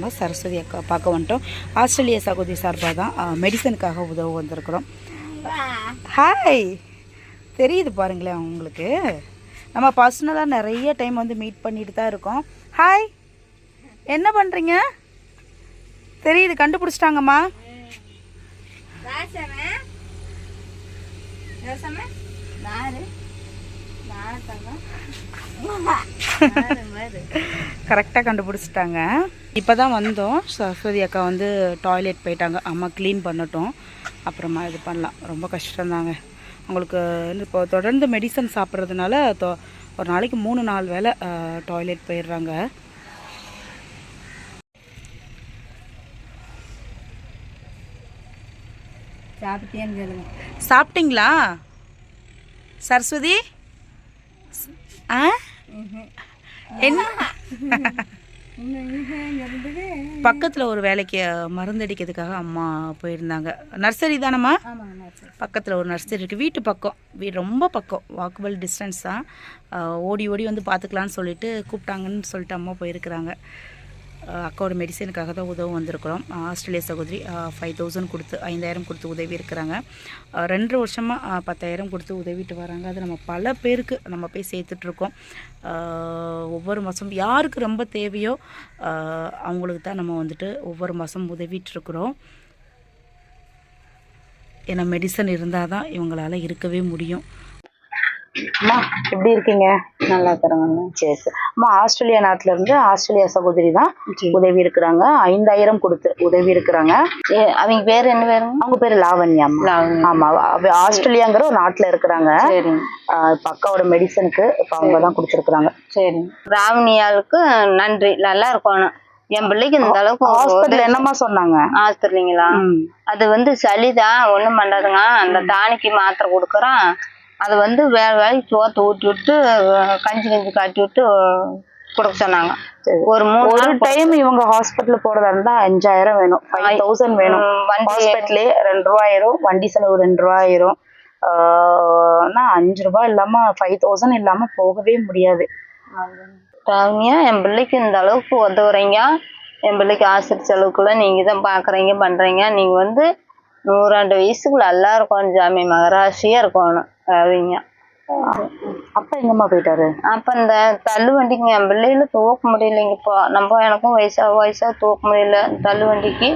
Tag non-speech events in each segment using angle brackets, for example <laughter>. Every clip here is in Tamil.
நம்ம சரஸ்வதி அக்கா பார்க்க வந்துட்டோம். ஆஸ்திரேலிய சகோதரி சார்பாக தான் மெடிசனுக்காக உதவ வந்திருக்கிறோம். ஹாய் தெரியுது பாருங்களேன் உங்களுக்கு. நம்ம பர்சனலாக நிறைய டைம் வந்து மீட் பண்ணிட்டு தான் இருக்கோம். ஹாய் என்ன பண்ணுறீங்க தெரியுது கண்டுபிடிச்சிட்டாங்கம்மா. கரெக்டாக <laughs> கண்டுபிடிச்சிட்டாங்க. இப்போ தான் வந்தோம். சரஸ்வதி அக்கா வந்து டாய்லெட் போயிட்டாங்க. அம்மா க்ளீன் பண்ணட்டும். அப்புறமா இது பண்ணலாம். ரொம்ப கஷ்டம்தாங்க. அவங்களுக்கு இப்போ தொடர்ந்து மெடிசன் சாப்பிட்றதுனால தொ- ஒரு நாளைக்கு மூணு நாலு வேளை டாய்லெட் போயிடுறாங்க. சாப்பிட்டீங்களா? சரஸ்வதி? ஆ? என்ன? பக்கத்தில் ஒரு வேலைக்கு மருந்து அடிக்கிறதுக்காக அம்மா போயிருந்தாங்க. நர்சரி தானம்மா? பக்கத்தில் ஒரு நர்சரி இருக்குது வீட்டு பக்கம். வீ ரொம்ப பக்கம். வாக்கபிள் டிஸ்டன்ஸ் தான் ஓடி ஓடி வந்து பார்த்துக்கலான்னு சொல்லிட்டு கூப்பிட்டாங்கன்னு சொல்லிட்டு அம்மா போயிருக்கிறாங்க. அக்காவோட மெடிசனுக்காக தான் உதவும் வந்திருக்கிறோம். ஆஸ்திரேலிய ஆஸ்திரேலியா சகோதரி ஃபைவ் தௌசண்ட் கொடுத்து ஐந்தாயிரம் கொடுத்து உதவி இருக்கிறாங்க. ரெண்டரை வருஷமாக பத்தாயிரம் கொடுத்து உதவிட்டு வராங்க. அது நம்ம பல பேருக்கு நம்ம போய் சேர்த்துட்ருக்கோம் ஒவ்வொரு மாதம் யாருக்கு ரொம்ப தேவையோ அவங்களுக்கு தான் நம்ம வந்துட்டு ஒவ்வொரு மாதம் உதவிட்டுருக்குறோம் ஏன்னா மெடிசன் இருந்தால் தான் இவங்களால இருக்கவே முடியும். அம்மா எப்படி இருக்கீங்க? நல்லா இருக்கிறாங்க சரி சரி. அம்மா ஆஸ்திரேலியா நாட்டுல இருந்து ஆஸ்திரேலியா சகோதரி தான் உதவி இருக்கிறாங்க. ஐந்தாயிரம் கொடுத்து உதவி இருக்கிறாங்க. அவங்க பேர் என்ன பேருங்க அவங்க பேரு லாவண்யா. ஆமா ஆஸ்திரேலியாங்கிற ஒரு நாட்டுல இருக்கிறாங்க. இப்ப அக்காவோட மெடிசனுக்கு இப்ப அவங்க தான் கொடுத்துருக்காங்க சரிங்க ராவணியாளுக்கு நன்றி. நல்லா இருக்கணும் என் பிள்ளைக்கு இந்த அளவுக்கு ஹாஸ்பிட்டல் என்னம்மா சொன்னாங்க? ம். அது வந்து சளிதான் ஒண்ணும் பண்ணாதுங்க. அந்த டானிக்கு மாத்திரை கொடுக்குறோம். அது வந்து வேற வேலைக்கு சோத்தை ஊட்டி விட்டு கஞ்சி கஞ்சி காட்டி விட்டு கொடுக்க சொன்னாங்க. ஒரு மூணு ஒரு டைம் இவங்க ஹாஸ்பிட்டல் போறதா இருந்தா அஞ்சாயிரம் வேணும். ஃபைவ் தௌசண்ட் வேணும். ஹாஸ்பிட்டலே ரெண்டு ரூபா ஆயிரும் வண்டி செலவு ரெண்டு ரூபா ஆயிரும் ஆஹ் ஆனா அஞ்சு ரூபாய் இல்லாம ஃபைவ் தௌசண்ட் இல்லாம போகவே முடியாது. என் பிள்ளைக்கு இந்த அளவுக்கு உதவுறீங்க. என் பிள்ளைக்கு ஆசிரியர் செலவுக்குள்ள நீங்க தான் பாக்குறீங்க பண்றீங்க. நீங்க வந்து நூறாண்டு வயசுக்குள்ள நல்லா இருக்கணும் ஜாமி மகராசியா இருக்கணும். ராவிங்க அப்பா எங்கம்மா போயிட்டாரு? அப்ப இந்த தள்ளு வண்டிக்கு என் பிள்ளைகள தூக்க முடியலைங்க இப்போ. நம்ம எனக்கும் வயசா வயசா தூக்க முடியல. தள்ளு வண்டிக்கு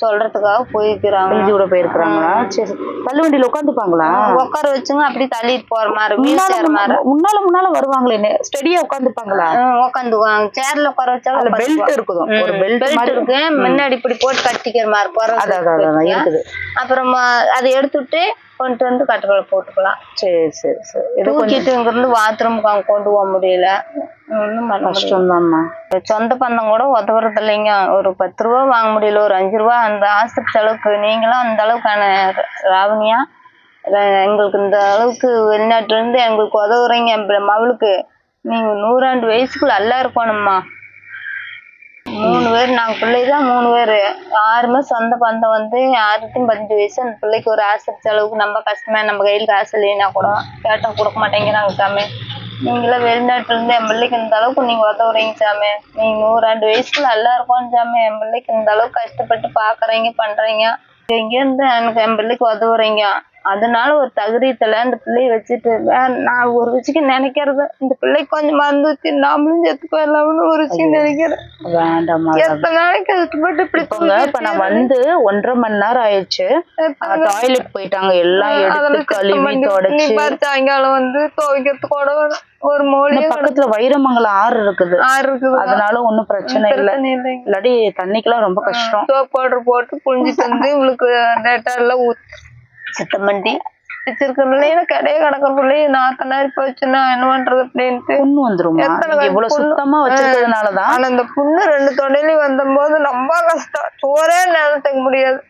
சொல்றதுக்காக போயிருக்கிறாங்க. எழுதி விட போயிருக்கிறாங்களா? சரி. தள்ளு வண்டியில உட்காந்துப்பாங்களா உட்கார வச்சுங்க அப்படி தள்ளிட்டு போற மாதிரி வீல் சேர் மாதிரி. முன்ன- முன்னால முன்னால வருவாங்களே ஸ்டெடியா உட்காந்துப்பாங்களா? உட்காந்துக்குவாங்க. சேர்ல உட்கார வச்சா பெல்ட் இருக்கும் ஒரு பெல்ட் பெல்ட் இருக்கு. முன்னாடி இப்படி போட்டு கட்டிக்கிற மாதிரி அதான் இருக்குது. அப்புறமா அதை எடுத்துட்டு கொண்டு வந்து கட்டுக்களை போட்டுக்கலாம். சரி சரி சரி. தூக்கிட்டு இங்க இருந்து பாத்ரூமுக்கு அங்க கொண்டு போக முடியல. ஒண்ணும் பண்ண முடியல. கஷ்டம் தான்மா சொந்த பந்தம் கூட உதவுறது இல்லைங்க ஒரு பத்து ரூபா வாங்க முடியல ஒரு அஞ்சு ரூபா அந்த ஆஸ்பத்திரி செலவுக்கு நீங்களும் அந்த அளவுக்கான ராவணியா? எங்களுக்கு இந்த அளவுக்கு வெளிநாட்டுல இருந்து எங்களுக்கு உதவுறீங்க மகளுக்கு. நீங்க நூறாண்டு வயசுக்குள்ள நல்லா இருக்கணும்மா. பேர். நாங்கள் பிள்ளை தான் மூணு பேர். யாருமே சொந்த பந்தம் வந்து யாருக்கும் பதினஞ்சு வயசு அந்த பிள்ளைக்கு ஒரு ஆசை செலவுக்கு நம்ம கஷ்டமே நம்ம கையில் காசு இல்லைன்னா கூட கேட்டால் கொடுக்க மாட்டேங்கிறாங்க சாமி. நீங்களாம் வெளிநாட்டிலேருந்து என் பிள்ளைக்கு இந்த அளவுக்கு நீங்கள் உதவுறீங்க சாமி. நூறு நூறாண்டு வயசுல நல்லா இருக்கும் சாமி. என் பிள்ளைக்கு இந்த அளவுக்கு கஷ்டப்பட்டு பார்க்குறீங்க பண்ணுறீங்க இங்கேருந்து எனக்கு என் பிள்ளைக்கு உதவுறீங்க. அதனால ஒரு தகுதியத்துல இந்த பிள்ளைய வச்சுட்டு நான் ஒரு விஷயம் நினைக்கிறது இந்த பிள்ளைக்கு கொஞ்சம் மருந்து வச்சு நாமளும் செத்து போயிடலாம்னு ஒரு விஷயம் நினைக்கிறேன் வேண்டாம்மா எத்தனை நாளைக்கு கஷ்டப்பட்டு இப்படி இப்ப நான் வந்து ஒன்றரை மணி நேரம் ஆயிடுச்சு. டாய்லெட் போயிட்டாங்க எல்லாம் எடுத்து கழுவி தொடச்சு. சாயங்காலம் வந்து துவைக்கிறதுக்கு கூட. ஒரு இந்த பக்கத்துல வைரமங்கலம் ஆறு இருக்குது. ஆறு இருக்குது. அதனால ஒண்ணும் பிரச்சனை இல்ல. இல்லாட்டி தண்ணிக்கெல்லாம் ரொம்ப கஷ்டம். சோப் பவுடர் போட்டு புழிஞ்சிட்டு வந்து உங்களுக்கு டேட்டாலாம் ஊத்தி சுத்தம் பண்ணி வச்சிருக்கிற பிள்ளைங்க கடையே கிடக்கிற பிள்ளைங்க நாத்தனாரி போச்சுன்னா என்ன பண்றது அப்படின்ட்டு. புண்ணு வந்துருமா? இவ்வளவு? சுத்தமா வச்சிருக்கிறதுனாலதான்? ஆனா அந்த புண்ணு ரெண்டு தொடையிலையும் வந்தபோது ரொம்ப கஷ்டம். சோறே நினைச்சுக்க முடியாது.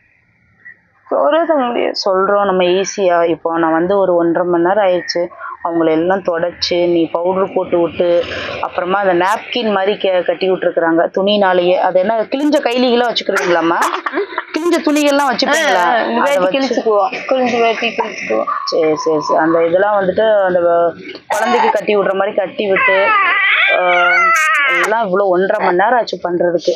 சோறே தங்க முடியாது. சொல்றோம் நம்ம ஈஸியா இப்போ நான் வந்து ஒரு ஒன்றரை மணி நேரம் ஆயிடுச்சு. அவங்கள எல்லாம் தொடச்சு நீ பவுடர் போட்டு விட்டு அப்புறமா அந்த நாப்கின் மாதிரி கே- கட்டி விட்டுருக்குறாங்க. துணினாலேயே. அது என்ன கிழிஞ்ச கைலிகளாம் வச்சுக்கிறீங்களாம்மா? கிழிஞ்ச துணிகள்லாம் வச்சுப்பீங்களா? வேட்டி கிழிச்சுக்குவோம். கிழிஞ்சு வேட்டி கிழிச்சுக்குவோம். சரி சரி சரி. அந்த இதெல்லாம் வந்துட்டு அந்த குழந்தைக்கு கட்டி விடுற மாதிரி கட்டி விட்டு எல்லாம் இவ்வளோ ஒன்றரை மணி நேரம் ஆச்சு பண்றதுக்கு.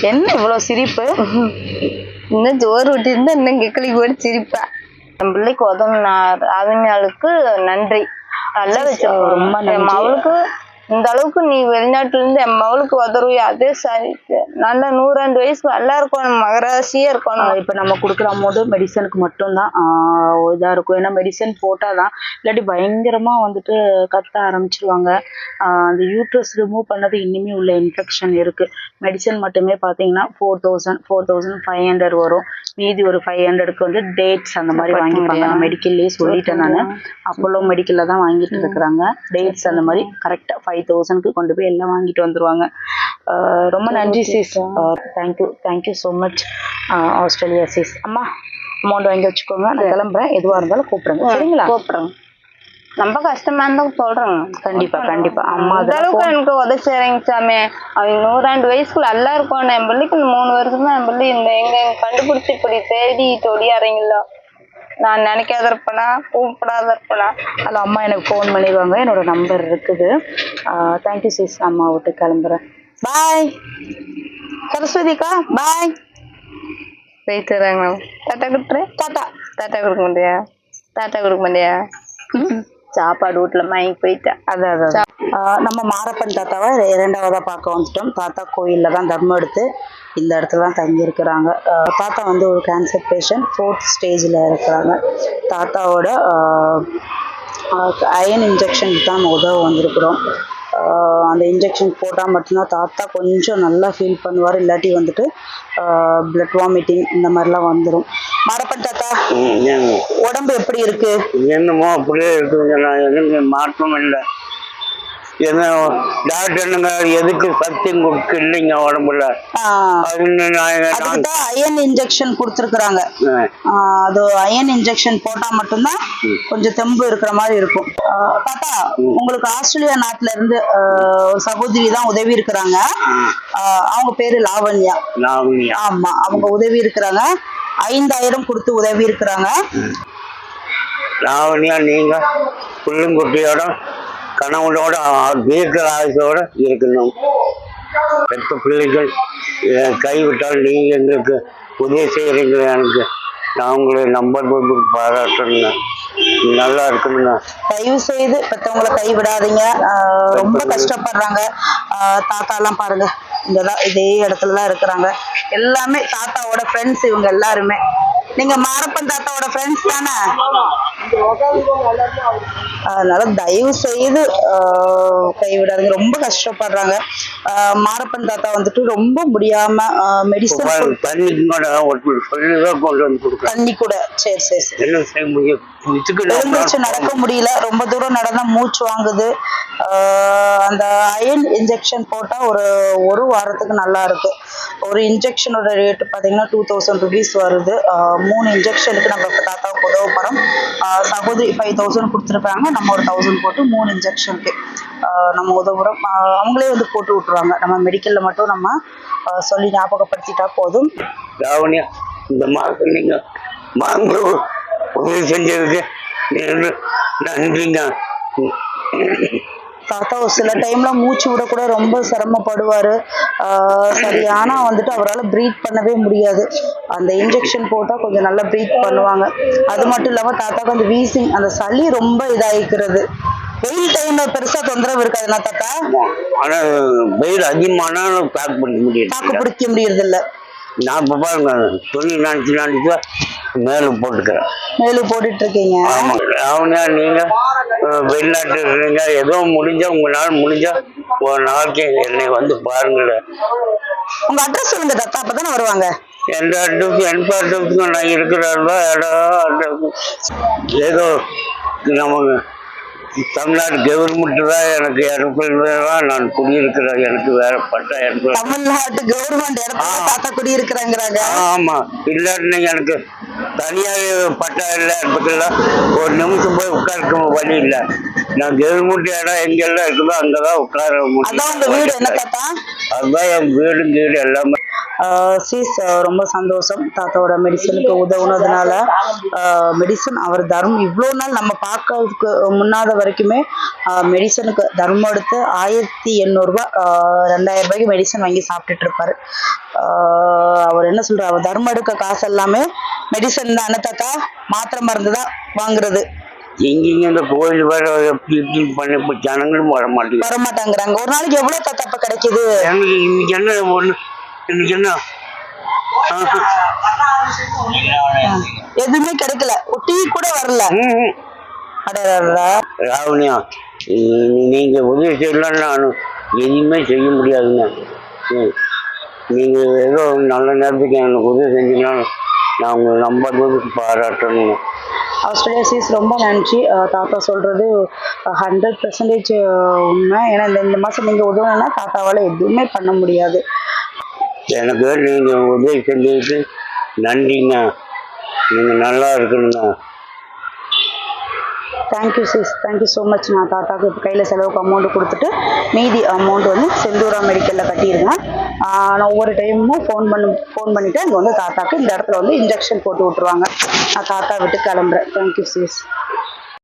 என்ன இவ்வளவு சிரிப்பு? <laughs> இன்னும் ஜோறு விட்டிருந்தா இன்னும் கிக்கிளி கூட சிரிப்பா? என் பிள்ளைக்கு உதவுன ராவினாளுக்கு நன்றி. நல்லா வச்சு ரொம்ப. என் மவளுக்கு இந்த அளவுக்கு நீ வெளிநாட்டுல இருந்து என் மவளுக்கு உதவி அதே சரி. நல்லா நூறாண்டு வயசு நல்லா இருக்கணும் மகராசியா இருக்கணும். இப்போ நம்ம கொடுக்குற அமௌண்ட் மெடிசனுக்கு மட்டும்தான் இதாக இருக்கும். ஏன்னா மெடிசன் போட்டால் தான் இல்லாட்டி பயங்கரமாக வந்துட்டு கத்த ஆரம்பிச்சிருவாங்க. அந்த யூட்ரஸ் ரிமூவ் பண்ணது இன்னுமே உள்ள இன்ஃபெக்ஷன் இருக்குது மெடிசன் மட்டுமே பார்த்தீங்கன்னா four thousand four thousand five hundred வரும். மீதி ஒரு ஃபைவ் ஹண்ட்ரடுக்கு வந்து டேட்ஸ் அந்த மாதிரி வாங்கிப்பாங்க. நான் மெடிக்கல்லே சொல்லிட்டேன் நான். அப்போலோ மெடிக்கலில் தான் வாங்கிட்டு இருக்கிறாங்க. டேட்ஸ் அந்த மாதிரி கரெக்டாக ஃபைவ் தௌசண்ட்க்கு கொண்டு போய் எல்லாம் வாங்கிட்டு வந்துருவாங்க. ரொம்ப நன்றி sis thank you thank you so much Australia sis அம்மா அமௌண்ட் வாங்கி வச்சுக்கோங்க. நான் கிளம்புறேன். எதுவாக இருந்தாலும் கூப்பிடுங்க. சரிங்களா? கூப்பிடுறேன் ரொம்ப கஷ்டமா இருந்தா சொல்றேங்க. கண்டிப்பா கண்டிப்பா. அம்மா அந்த அளவுக்கு எனக்கு உதவி செய்றீங்க சாமி. அவங்க நூறாண்டு வயசுக்குள்ள நல்லா இருக்கும் என் பிள்ளைக்கு மூணு வருஷமா என் பிள்ளை இந்த எங்க கண்டுபிடிச்சு இப்படி தேடி தொடியாறீங்களோ நான் நினைக்காத இருப்பேனா? கூப்பிடாத இருப்பேனா? அதில் அம்மா எனக்கு ஃபோன் பண்ணிடுவாங்க. என்னோட நம்பர் இருக்குது. தேங்க்யூ சிஸ் அம்மா விட்டு கிளம்புறேன். பாய் சரஸ்வதிக்கா? பாய் போயிட்டு வராங்க டாட்டா கொடுத்துறேன் டாட்டா டாட்டா கொடுக்க முடியா டாட்டா கொடுக்க முடியா சாப்பாடு வீட்டுல மயங்கி போயிட்டேன். அதான் அதான் நம்ம மாரப்பன் தாத்தாவை இரண்டாவதாக பார்க்க வந்துட்டோம். தாத்தா கோயிலில் தான் தர்மம் எடுத்து இந்த இடத்துல தான் தங்கியிருக்கிறாங்க. தாத்தா வந்து ஒரு கேன்சர் பேஷண்ட் ஃபோர்த் ஸ்டேஜில் இருக்கிறாங்க. தாத்தாவோட அயன் இன்ஜெக்ஷனுக்கு தான் நம்ம உதவ வந்திருக்கிறோம். அந்த இன்ஜெக்ஷன் போட்டால் மட்டும்தான் தாத்தா கொஞ்சம் நல்லா ஃபீல் பண்ணுவார். இல்லாட்டி வந்துட்டு பிளட் வாமிட்டிங் இந்த மாதிரிலாம் வந்துடும் மாரப்பன் தாத்தா ம், ஏங்க. உடம்பு எப்படி இருக்கு? என்னமோ அப்படியே இருக்குங்க நான் மாற்றம் இல்லை. என்ன டாக்டருங்க எதுக்கு சத்தியம் கொடுக்க இல்லைங்க உடம்புல? அயன் இன்ஜெக்ஷன் கொடுத்துருக்குறாங்க. அது அயன் இன்ஜெக்ஷன் போட்டா மட்டும்தான் கொஞ்சம் தெம்பு இருக்கிற மாதிரி இருக்கும். தாத்தா உங்களுக்கு ஆஸ்திரேலியா நாட்டுல இருந்து ஒரு சகோதரி தான் உதவி இருக்கிறாங்க. அவங்க பேரு லாவண்யா. லாவண்யா. ஆமா அவங்க உதவி இருக்கிறாங்க. ஐந்தாயிரம் கொடுத்து உதவி இருக்கிறாங்க. லாவண்யா நீங்க புள்ளுங்குட்டியோட கணவனோட தீர்க்க ஆயுசோட இருக்கணும். பெற்ற பிள்ளைகள் கைவிட்டால் நீங்க எங்களுக்கு உதவி செய்கிறீங்க எனக்கு. நான் உங்களை நம்பர் பாராட்டணுங்க நல்லா இருக்கணுங்க தயவு செய்து பெற்றவங்களை கைவிடாதீங்க ரொம்ப கஷ்டப்படுறாங்க. தாத்தா எல்லாம் பாருங்க. இங்கதான் இதே இடத்துல தான் இருக்கிறாங்க. எல்லாமே தாத்தாவோட ஃப்ரெண்ட்ஸ் இவங்க எல்லாருமே. நீங்க மாரப்பன் தாத்தாவோட ஃப்ரெண்ட்ஸ் தானே? அதனால தயவு செய்து கைவிடாதீங்க. ரொம்ப கஷ்டப்படுறாங்க. மாரப்பன் தாத்தா வந்துட்டு ரொம்ப முடியாம மெடிசன் தண்ணி கூட. சரி சரி சரி. எழுந்திருச்சு நடக்க முடியல. ரொம்ப தூரம் நடந்தா மூச்சு வாங்குது. அந்த அயன் இன்ஜெக்ஷன் போட்டா ஒரு ஒரு வாரத்துக்கு நல்லா இருக்கு ஒரு இன்ஜெக்ஷனோட ரேட் பார்த்தீங்கன்னா டூ தௌசண்ட் ருபீஸ் வருது. மூணு இன்ஜெக்ஷனுக்கு நம்ம இப்போ தாத்தாவுக்கு படம் சகோதரி ஃபைவ் தௌசண்ட் கொடுத்துருக்காங்க. நம்ம ஒரு தௌசண்ட் போட்டு மூணு இன்ஜெக்ஷனுக்கு நம்ம உதவுறோம். அவங்களே வந்து போட்டு விட்ருவாங்க நம்ம மெடிக்கலில் மட்டும் நம்ம சொல்லி ஞாபகப்படுத்திட்டா போதும். லாவண்யா இந்த மாதம் நீங்க மாம்பழம் உதவி செஞ்சதுக்கு நன்றிங்க. தாத்தா ஒரு சில டைம்ல மூச்சு விட கூட ரொம்ப சிரமப்படுவாரு. ஆஹ் சரியானா வந்துட்டு அவரால் ப்ரீத் பண்ணவே முடியாது. அந்த இன்ஜெக்ஷன் போட்டா கொஞ்சம் நல்லா ப்ரீத் பண்ணுவாங்க. அது மட்டும் இல்லாம தாத்தாக்கு அந்த வீசிங் அந்த சளி ரொம்ப இதாயிக்கிறது. வெயில் டைம்ல பெருசா தொந்தரவு இருக்காதுண்ணா தாத்தா? ஆனா வெயில் அதிகமானாலும் பேக் பண்ண முடியல. தாக்கு பிடிக்க முடியறது இல்ல நான் இப்போ பாருங்க துணி நினச்சி நினச்சி மேலே போட்டுக்கிறேன். மேலும் போட்டுட்டு இருக்கீங்க. ஆமாம் லாவண்யா நீங்க? வெளிநாட்டு இருக்கீங்க ஏதோ முடிஞ்சா உங்களால் முடிஞ்சா ஒரு நாளைக்கு என்னை வந்து பாருங்களேன். உங்க அட்ரஸ் சொல்லுங்க தாத்தா. அப்பதானே வருவாங்க. எந்த அட்ரஸ் எந்த அட்ரஸுக்கும் நான் இருக்கிறதா இடம். ஏதோ நமக்கு தமிழ்நாடு கவர்மெண்ட் தான் எனக்கு தான் நான் குடியிருக்கிறேன். எனக்கு வேற பட்டா எனக்கு தமிழ்நாட்டு கவர்மெண்ட் இடத்துல தாத்தா குடி இருக்கிறாங்கிறாங்க ஆமா. இல்லாட்டினா எனக்கு தனியாக பட்டா இல்லை இடத்துக்கெல்லாம் ஒரு நிமிஷம் போய் உட்கார்க்க வழி இல்லை. நான் கவர்மெண்ட் இடம் எங்கெல்லாம் இருக்குதோ அங்கதான் உட்கார அதான் உங்க வீடு என்ன தாத்தா? அதுதான் என் வீடு கீடு எல்லாமே. சீஸ் ரொம்ப சந்தோஷம். தாத்தாவோட மெடிசனுக்கு உதவுனதுனால மெடிசன் அவர் தர்மம் இவ்வளோ நாள் நம்ம பார்க்கறதுக்கு முன்னாத வரைக்குமே மெடிசனுக்கு தர்மம் எடுத்து ஆயிரத்தி எண்ணூறுரூபா ரெண்டாயிரம் ரூபாய்க்கு மெடிசன் வாங்கி சாப்பிட்டுட்டு இருப்பாரு. ஆஹ் அவர் என்ன சொல்றாரு? அவர் தர்மம் எடுக்க காசு எல்லாமே மெடிசன் தானே தாத்தா. மாத்திரை மருந்து தான் வாங்குறது. எங்கெங்க இந்த கோயில் வேற எப்படி இப்படி பண்ணி இப்போ ஜனங்களும் வர மாட்டேங்குது வர மாட்டாங்கிறாங்க ஒரு நாளைக்கு எவ்வளவு தாத்தா இப்ப கிடைக்குது? எங்களுக்கு இன்னைக்கு என்ன ஒண்ணு? இன்னைக்கு என்ன? எதுவுமே கிடைக்கல. ஒரு டீ கூட வரல. ராவணியா நீங்க உதவி செய்யலாம் நான் எதுவுமே செய்ய முடியாதுங்க. நீங்க ஏதோ நல்ல நேரத்துக்கு எனக்கு உதவி செஞ்சீங்கன்னா நான் உங்களை நம்புறதுக்கு பாராட்டணுங்க. ஆஸ்திரேலியா சீஸ் ரொம்ப நன்றி. தாத்தா சொல்றது ஹண்ட்ரட் பர்சன்டேஜ் உண்மை. ஏன்னா இந்த இந்த மாசம் நீங்க உதவுனா தாத்தாவால எதுவுமே பண்ண முடியாது. எனக்கு நீங்கள் உதவி செஞ்சதுக்கு நன்றிங்க நீங்கள் நல்லா இருக்கணுங்க thank you sis thank you so much நான் தாத்தாவுக்கு இப்போ கையில் செலவுக்கு அமௌண்ட்டு கொடுத்துட்டு மீதி அமௌண்ட் வந்து செந்தூரா மெடிக்கலில் கட்டியிருந்தேன். நான் ஒவ்வொரு டைமும் ஃபோன் பண்ணி ஃபோன் பண்ணிவிட்டு அங்கே வந்து தாத்தாவுக்கு இந்த இடத்துல வந்து இன்ஜெக்ஷன் போட்டு விட்ருவாங்க நான் தாத்தா விட்டு கிளம்புறேன். Thank you sis